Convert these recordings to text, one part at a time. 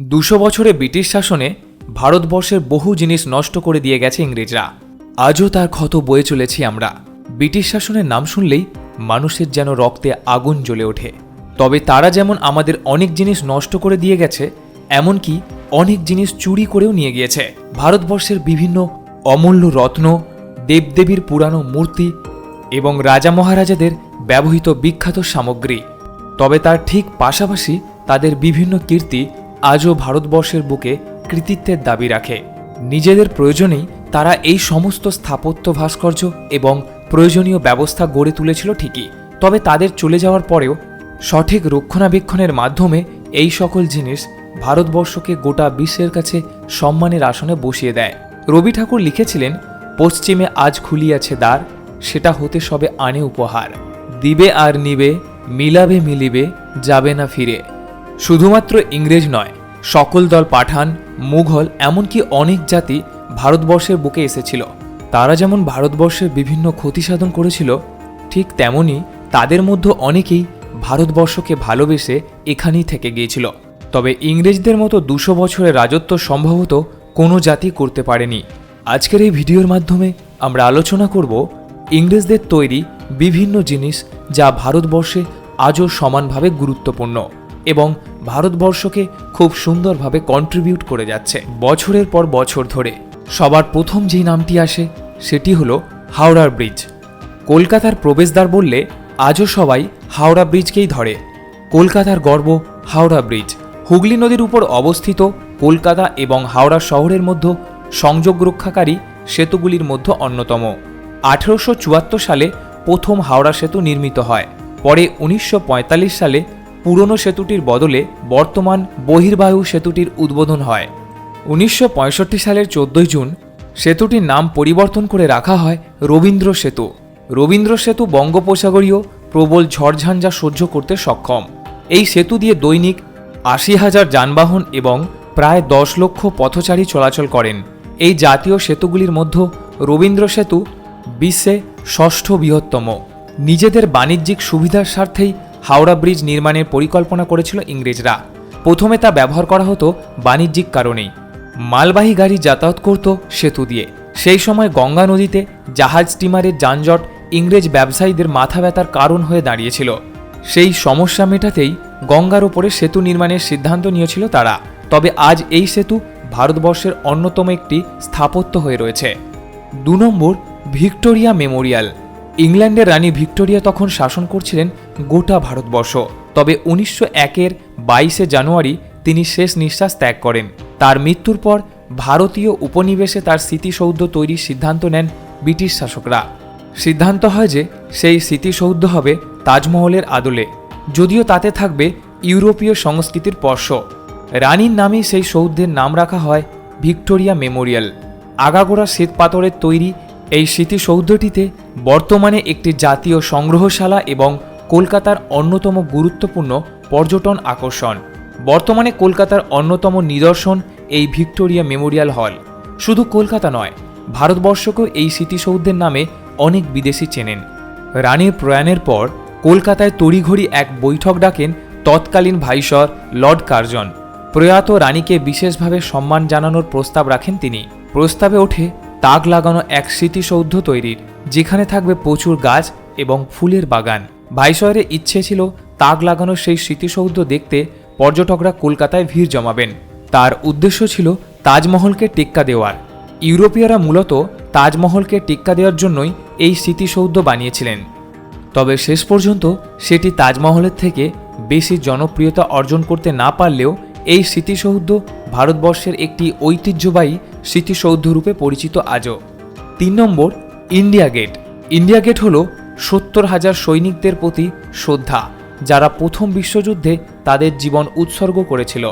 দুশো বছরে ব্রিটিশ শাসনে ভারতবর্ষের বহু জিনিস নষ্ট করে দিয়ে গেছে ইংরেজরা। আজও তার ক্ষত বয়ে চলেছি আমরা। ব্রিটিশ শাসনের নাম শুনলেই মানুষের যেন রক্তে আগুন জ্বলে ওঠে। তবে তারা যেমন আমাদের অনেক জিনিস নষ্ট করে দিয়ে গেছে, এমনকি অনেক জিনিস চুরি করেও নিয়ে গিয়েছে। ভারতবর্ষের বিভিন্ন অমূল্য রত্ন, দেবদেবীর পুরানো মূর্তি এবং রাজা মহারাজাদের ব্যবহৃত বিখ্যাত সামগ্রী। তবে তার ঠিক পাশাপাশি তাদের বিভিন্ন কীর্তি আজও ভারতবর্ষের বুকে কৃতিত্বের দাবি রাখে। নিজেদের প্রয়োজনেই তারা এই সমস্ত স্থাপত্য ভাস্কর্য এবং প্রয়োজনীয় ব্যবস্থা গড়ে তুলেছিল ঠিকই। তবে তাদের চলে যাওয়ার পরেও সঠিক রক্ষণাবেক্ষণের মাধ্যমে এই সকল জিনিস ভারতবর্ষকে গোটা বিশ্বের কাছে সম্মানের আসনে বসিয়ে দেয়। রবি ঠাকুর লিখেছিলেন, পশ্চিমে আজ খুলিয়াছে দ্বার, সেটা হতে সবে আনে উপহার। দিবে আর নিবে, মিলাবে মিলিবে, যাবে না ফিরে। শুধুমাত্র ইংরেজ নয়, সকল দল পাঠান, মুঘল, এমনকি অনেক জাতি ভারতবর্ষের বুকে এসেছিল। তারা যেমন ভারতবর্ষের বিভিন্ন ক্ষতি সাধন করেছিল, ঠিক তেমনি তাদের মধ্যে অনেকেই ভারতবর্ষকে ভালোবেসে এখানেই থেকে গিয়েছিল। তবে ইংরেজদের মতো দুশো বছরের রাজত্ব সম্ভবত কোনো জাতি করতে পারেনি। আজকের এই ভিডিওর মাধ্যমে আমরা আলোচনা করব ইংরেজদের তৈরি বিভিন্ন জিনিস যা ভারতবর্ষে আজও সমানভাবে গুরুত্বপূর্ণ। এবং ভারতবর্ষকে খুব সুন্দরভাবে কন্ট্রিবিউট করে যাচ্ছে। বছরের পর বছর ধরে সবার প্রথম যেই নামটি আসে, সেটি হলো হাওড়ার ব্রিজ। কলকাতার প্রবেশদ্বার বললে আজও সবাই হাওড়া ব্রিজকেই ধরে। কলকাতার গর্ব হাওড়া ব্রিজ। হুগলি নদীর উপর অবস্থিত কলকাতা এবং হাওড়া শহরের মধ্যে সংযোগ রক্ষাকারী সেতুগুলির মধ্যে অন্যতম। আঠেরোশো চুয়াত্তর সালে প্রথম হাওড়া সেতু নির্মিত হয়। পরে উনিশশো পঁয়তাল্লিশ সালে পুরনো সেতুটির বদলে বর্তমান বহির্বায়ু সেতুটির উদ্বোধন হয়। উনিশশো পঁয়ষট্টি সালের চোদ্দই জুন সেতুটির নাম পরিবর্তন করে রাখা হয় রবীন্দ্র সেতু। রবীন্দ্র সেতু বঙ্গোপসাগরীয় প্রবল ঝড়ঝঞ্ঝা সহ্য করতে সক্ষম। এই সেতু দিয়ে দৈনিক আশি হাজার যানবাহন এবং প্রায় দশ লক্ষ পথচারী চলাচল করেন। এই জাতীয় সেতুগুলির মধ্যে রবীন্দ্র সেতু বিশ্বে ষষ্ঠ বৃহত্তম। নিজেদের বাণিজ্যিক সুবিধার স্বার্থেই হাওড়া ব্রিজ নির্মাণের পরিকল্পনা করেছিল ইংরেজরা। প্রথমে তা ব্যবহার করা হতো বাণিজ্যিক কারণেই মালবাহী গাড়ি যাতায়াত করত সেতু দিয়ে। সেই সময় গঙ্গা নদীতে জাহাজ স্টিমারের যানজট ইংরেজ ব্যবসায়ীদের মাথা ব্যথার কারণ হয়ে দাঁড়িয়েছিল। সেই সমস্যা মেটাতেই গঙ্গার ওপরে সেতু নির্মাণের সিদ্ধান্ত নিয়েছিল তারা। তবে আজ এই সেতু ভারতবর্ষের অন্যতম একটি স্থাপত্য হয়ে রয়েছে। দু নম্বর ভিক্টোরিয়া মেমোরিয়াল। ইংল্যান্ডের রানী ভিক্টোরিয়া তখন শাসন করছিলেন গোটা ভারতবর্ষ। তবে উনিশশো একের বাইশে জানুয়ারি তিনি শেষ নিঃশ্বাস ত্যাগ করেন। তার মৃত্যুর পর ভারতীয় উপনিবেশে তার স্মৃতিসৌধ তৈরির সিদ্ধান্ত নেন ব্রিটিশ শাসকরা। সিদ্ধান্ত হয় যে সেই স্মৃতিসৌধ হবে তাজমহলের আদলে, যদিও তাতে থাকবে ইউরোপীয় সংস্কৃতির স্পর্শ। রানীর নামেই সেই সৌধের নাম রাখা হয় ভিক্টোরিয়া মেমোরিয়াল। আগাগোড়া শ্বেত পাথরের তৈরি এই স্মৃতিসৌধটিতে বর্তমানে একটি জাতীয় সংগ্রহশালা এবং কলকাতার অন্যতম গুরুত্বপূর্ণ পর্যটন আকর্ষণ। বর্তমানে কলকাতার অন্যতম নিদর্শন এই ভিক্টোরিয়া মেমোরিয়াল হল। শুধু কলকাতা নয়, ভারতবর্ষকেও এই স্মৃতিসৌধের নামে অনেক বিদেশি চেনেন। রানীর প্রয়াণের পর কলকাতায় তড়িঘড়ি এক বৈঠক ডাকেন তৎকালীন ভাইসর লর্ড কার্জন। প্রয়াত রানীকে বিশেষভাবে সম্মান জানানোর প্রস্তাব রাখেন তিনি। প্রস্তাবে ওঠে তাক লাগানো এক স্মৃতিসৌধ তৈরির, যেখানে থাকবে প্রচুর গাছ এবং ফুলের বাগান। ভাইসরের ইচ্ছে ছিল তাক লাগানো সেই স্মৃতিসৌধ দেখতে পর্যটকরা কলকাতায় ভিড় জমাবেন। তার উদ্দেশ্য ছিল তাজমহলকে টেক্কা দেওয়ার। ইউরোপীয়রা মূলত তাজমহলকে টেক্কা দেওয়ার জন্যই এই স্মৃতিসৌধ বানিয়েছিলেন। তবে শেষ পর্যন্ত সেটি তাজমহলের থেকে বেশি জনপ্রিয়তা অর্জন করতে না পারলেও এই স্মৃতিসৌধ ভারতবর্ষের একটি ঐতিহ্যবাহী স্মৃতিসৌধ রূপে পরিচিত আজও। তিন number, India Gate. India Gate হল সত্তর হাজার সৈনিকদের প্রতি শ্রদ্ধা, যারা প্রথম বিশ্বযুদ্ধে তাদের জীবন উৎসর্গ করেছিল।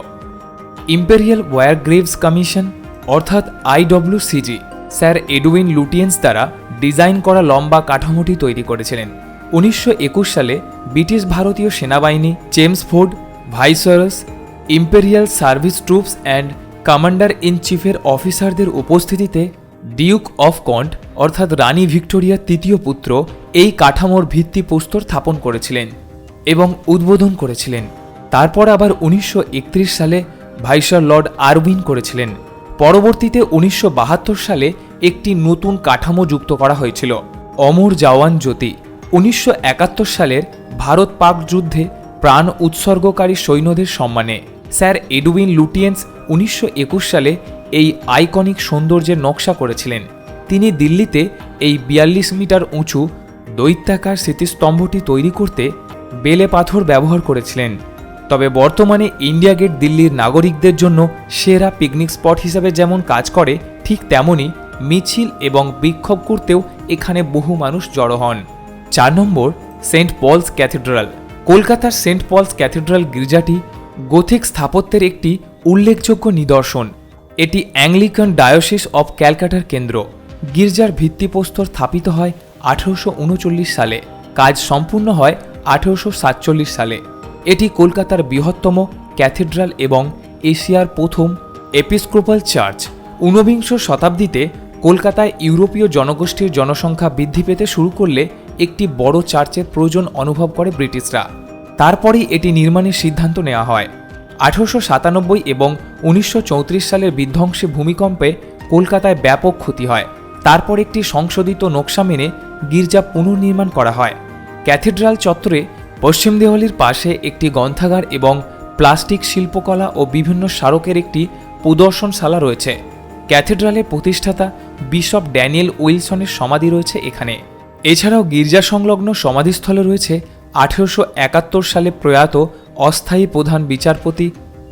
ইম্পেরিয়াল ওয়ার গ্রেভস কমিশন, অর্থাৎ আইডব্লিউসিজি স্যার এডুইন লুটিয়েন্স দ্বারা ডিজাইন করা লম্বা কাঠামোটি তৈরি করেছিলেন। উনিশশো একুশ সালে ব্রিটিশ ভারতীয় সেনাবাহিনী Chelmsford viceroys imperial service troops and commander in চিফের অফিসারদের উপস্থিতিতে ডিউক অফ কন্ট অর্থাৎ রানী ভিক্টোরিয়ার তৃতীয় পুত্র, এই কাঠামোর ভিত্তিপ্রস্তর স্থাপন করেছিলেন এবং উদ্বোধন করেছিলেন। তারপর আবার উনিশশো একত্রিশ সালে ভাইসার লর্ড আরউইন করেছিলেন। পরবর্তীতে উনিশশো বাহাত্তর সালে একটি নতুন কাঠামো যুক্ত করা হয়েছিল, অমর জওয়ান জ্যোতি। উনিশশো একাত্তর সালের ভারত পাক যুদ্ধে প্রাণ উৎসর্গকারী সৈন্যদের সম্মানে স্যার এডুইন লুটিয়েন্স উনিশশো একুশ সালে এই আইকনিক সৌন্দর্যের নকশা করেছিলেন। তিনি দিল্লিতে এই বিয়াল্লিশ মিটার উঁচু দৈত্যাকার স্মৃতিস্তম্ভটি তৈরি করতে বেলে পাথর ব্যবহার করেছিলেন। তবে বর্তমানে ইন্ডিয়া গেট দিল্লির নাগরিকদের জন্য সেরা পিকনিক স্পট হিসাবে যেমন কাজ করে, ঠিক তেমনই মিছিল এবং বিক্ষোভ করতেও এখানে বহু মানুষ জড়ো হন। চার নম্বর সেন্ট পলস ক্যাথিড্রাল। কলকাতার সেন্ট পলস ক্যাথিড্রাল গির্জাটি গোথিক স্থাপত্যের একটি উল্লেখযোগ্য নিদর্শন। এটি অ্যাংলিকান ডায়োসিস অব ক্যালকাটার কেন্দ্র। গির্জার ভিত্তিপ্রস্তর স্থাপিত হয় আঠেরোশো উনচল্লিশ সালে। কাজ সম্পূর্ণ হয় আঠেরোশো সালে। এটি কলকাতার বৃহত্তম ক্যাথিড্রাল এবং এশিয়ার প্রথম এপিস্কোপাল চার্চ। ঊনবিংশ শতাব্দীতে কলকাতায় ইউরোপীয় জনগোষ্ঠীর জনসংখ্যা বৃদ্ধি পেতে শুরু করলে একটি বড় চার্চের প্রয়োজন অনুভব করে ব্রিটিশরা। তারপরেই এটি নির্মাণের সিদ্ধান্ত নেওয়া হয়। আঠারোশো সাতানব্বই এবং উনিশশো চৌত্রিশ সালের বিধ্বংসী ভূমিকম্পে কলকাতায় ব্যাপক ক্ষতি হয়। তারপর একটি সংশোধিত নকশা মেনে গির্জা পুনর্নির্মাণ করা হয়। ক্যাথিড্রাল চত্বরে পশ্চিম দেওয়ালির পাশে একটি গ্রন্থাগার এবং প্লাস্টিক শিল্পকলা ও বিভিন্ন স্মারকের একটি প্রদর্শনশালা রয়েছে। ক্যাথিড্রালের প্রতিষ্ঠাতা বিশপ ড্যানিয়েল উইলসনের সমাধি রয়েছে এখানে। এছাড়াও গির্জা সংলগ্ন সমাধিস্থলে রয়েছে আঠেরোশো একাত্তর সালে প্রয়াত অস্থায়ী প্রধান বিচারপতি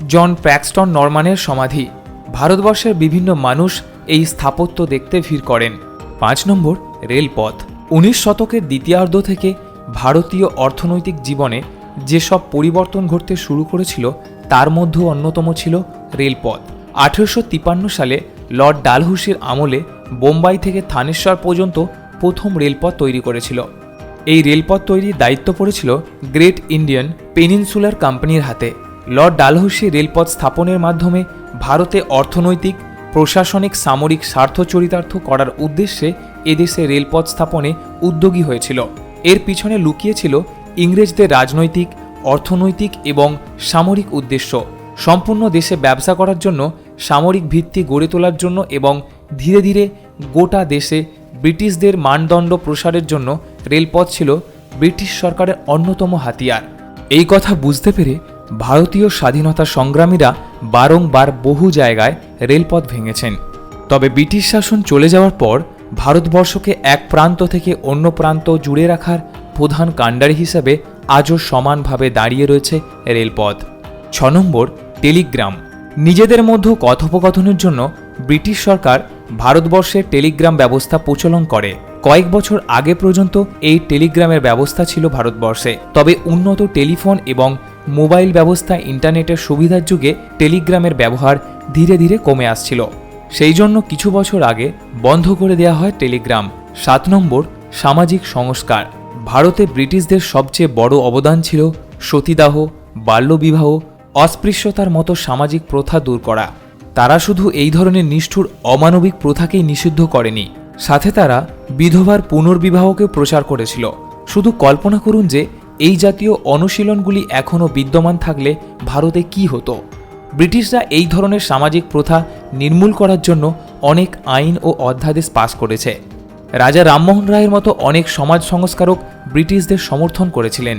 জন প্র্যাক্সটন নরমানের সমাধি। ভারতবর্ষের বিভিন্ন মানুষ এই স্থাপত্য দেখতে ভিড় করেন। পাঁচ নম্বর, রেলপথ। উনিশ শতকের দ্বিতীয়ার্ধ থেকে ভারতীয় অর্থনৈতিক জীবনে যেসব পরিবর্তন ঘটতে শুরু করেছিল, তার মধ্যে অন্যতম ছিল রেলপথ। আঠেরোশো সালে লর্ড ডালহুসির আমলে বোম্বাই থেকে থানেশ্বর পর্যন্ত প্রথম রেলপথ তৈরি করেছিল। এই রেলপথ তৈরির দায়িত্ব পড়েছিল গ্রেট ইন্ডিয়ান পেনিনসুলার কোম্পানির হাতে। লর্ড ডালহৌসি রেলপথ স্থাপনের মাধ্যমে ভারতে অর্থনৈতিক, প্রশাসনিক, সামরিক স্বার্থ চরিতার্থ করার উদ্দেশ্যে এদেশে রেলপথ স্থাপনে উদ্যোগী হয়েছিল। এর পিছনে লুকিয়েছিল ইংরেজদের রাজনৈতিক, অর্থনৈতিক এবং সামরিক উদ্দেশ্য। সম্পূর্ণ দেশে ব্যবসা করার জন্য সামরিক ভিত্তি গড়ে তোলার জন্য এবং ধীরে ধীরে গোটা দেশে ব্রিটিশদের মানদণ্ড প্রসারের জন্য রেলপথ ছিল ব্রিটিশ সরকারের অন্যতম হাতিয়ার। এই কথা বুঝতে পেরে ভারতীয় স্বাধীনতা সংগ্রামীরা বারংবার বহু জায়গায় রেলপথ ভেঙেছেন। তবে ব্রিটিশ শাসন চলে যাওয়ার পর ভারতবর্ষকে এক প্রান্ত থেকে অন্য প্রান্ত জুড়ে রাখার প্রধান কাণ্ডারি হিসেবে আজও সমানভাবে দাঁড়িয়ে রয়েছে রেলপথ। ছ নম্বর টেলিগ্রাম। নিজেদের মধ্যে কথোপকথনের জন্য ব্রিটিশ সরকার ভারতবর্ষের টেলিগ্রাম ব্যবস্থা প্রচলন করে। কয়েক বছর আগে পর্যন্ত এই টেলিগ্রামের ব্যবস্থা ছিল ভারতবর্ষে। তবে উন্নত টেলিফোন এবং মোবাইল ব্যবস্থা ইন্টারনেটের সুবিধার যুগে টেলিগ্রামের ব্যবহার ধীরে ধীরে কমে আসছিল। সেই জন্য কিছু বছর আগে বন্ধ করে দেওয়া হয় টেলিগ্রাম। সাত নম্বর, সামাজিক সংস্কার। ভারতে ব্রিটিশদের সবচেয়ে বড় অবদান ছিল সতীদাহ, বাল্যবিবাহ, অস্পৃশ্যতার মতো সামাজিক প্রথা দূর করা। তারা শুধু এই ধরনের নিষ্ঠুর অমানবিক প্রথাকেই নিষিদ্ধ করেনি। সাথে তারা বিধবার পুনর্বিবাহকেও প্রচার করেছিল। শুধু কল্পনা করুন যে, এই জাতীয় অনুশীলনগুলি এখনও বিদ্যমান থাকলে ভারতে কি হতো। ব্রিটিশরা এই ধরনের সামাজিক প্রথা নির্মূল করার জন্য অনেক আইন ও অধ্যাদেশ পাশ করেছে। রাজা রামমোহন রায়ের মতো অনেক সমাজ সংস্কারক ব্রিটিশদের সমর্থন করেছিলেন।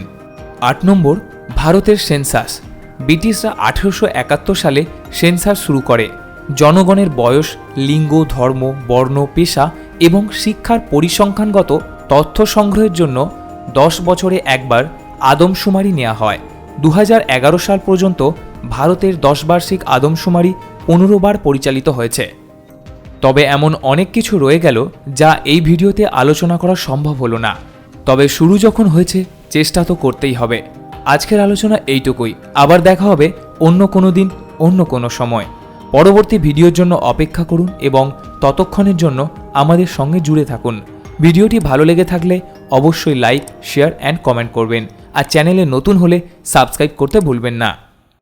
আট নম্বর, ভারতের সেন্সাস। ব্রিটিশরা আঠেরোশো একাত্তর সালে সেন্সার শুরু করে। জনগণের বয়স, লিঙ্গ, ধর্ম, বর্ণ, পেশা এবং শিক্ষার পরিসংখ্যানগত তথ্য সংগ্রহের জন্য দশ বছরে একবার আদমশুমারি নেওয়া হয়। দু হাজার এগারো সাল পর্যন্ত ভারতের দশ বার্ষিক আদমশুমারি পনেরো বার পরিচালিত হয়েছে। তবে এমন অনেক কিছু রয়ে গেল যা এই ভিডিওতে আলোচনা করা সম্ভব হলো না। তবে শুরু যখন হয়েছে, চেষ্টা তো করতেই হবে। আজকের আলোচনা এইটুকুই। আবার দেখা হবে অন্য কোনো দিন, অন্য কোনো সময়। পরবর্তী ভিডিওর জন্য অপেক্ষা করুন এবং ততক্ষণের জন্য আমাদের সঙ্গে জুড়ে থাকুন। ভিডিওটি ভালো লেগে থাকলে অবশ্যই লাইক, শেয়ার অ্যান্ড কমেন্ট করবেন। আর চ্যানেলে নতুন হলে সাবস্ক্রাইব করতে ভুলবেন না।